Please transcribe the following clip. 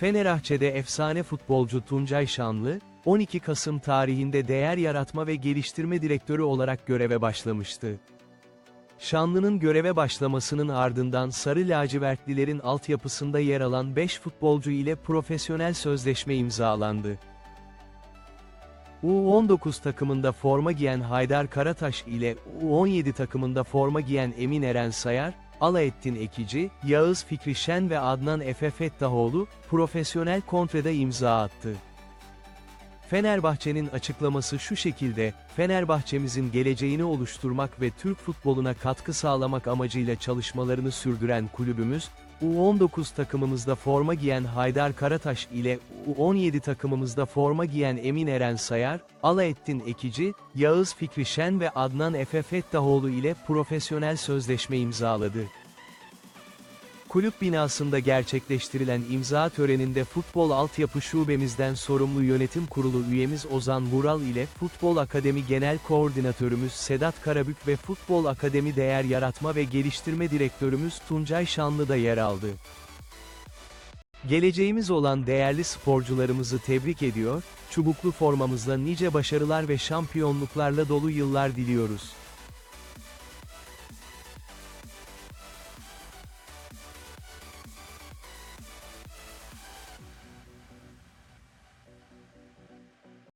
Fenerbahçe'de efsane futbolcu Tuncay Şanlı, 12 Kasım tarihinde değer yaratma ve geliştirme direktörü olarak göreve başlamıştı. Şanlı'nın göreve başlamasının ardından Sarı Lacivertlilerin altyapısında yer alan 5 futbolcu ile profesyonel sözleşme imzalandı. U19 takımında forma giyen Haydar Karataş ile U17 takımında forma giyen Emin Eren Sayar, Alaettin Ekici, Yağız Fikri Şen ve Adnan Efe Fettahoğlu, profesyonel kontrada imza attı. Fenerbahçe'nin açıklaması şu şekilde, Fenerbahçemizin geleceğini oluşturmak ve Türk futboluna katkı sağlamak amacıyla çalışmalarını sürdüren kulübümüz, U19 takımımızda forma giyen Haydar Karataş ile U17 takımımızda forma giyen Emin Eren Sayar, Alaettin Ekici, Yağız Fikri Şen ve Adnan Efe Fettahoğlu ile profesyonel sözleşme imzaladı. Kulüp binasında gerçekleştirilen imza töreninde futbol altyapı şubemizden sorumlu yönetim kurulu üyemiz Ozan Vural ile Futbol Akademi Genel Koordinatörümüz Sedat Karabük ve Futbol Akademi Değer Yaratma ve Geliştirme Direktörümüz Tuncay Şanlı da yer aldı. Geleceğimiz olan değerli sporcularımızı tebrik ediyor, çubuklu formamızla nice başarılar ve şampiyonluklarla dolu yıllar diliyoruz.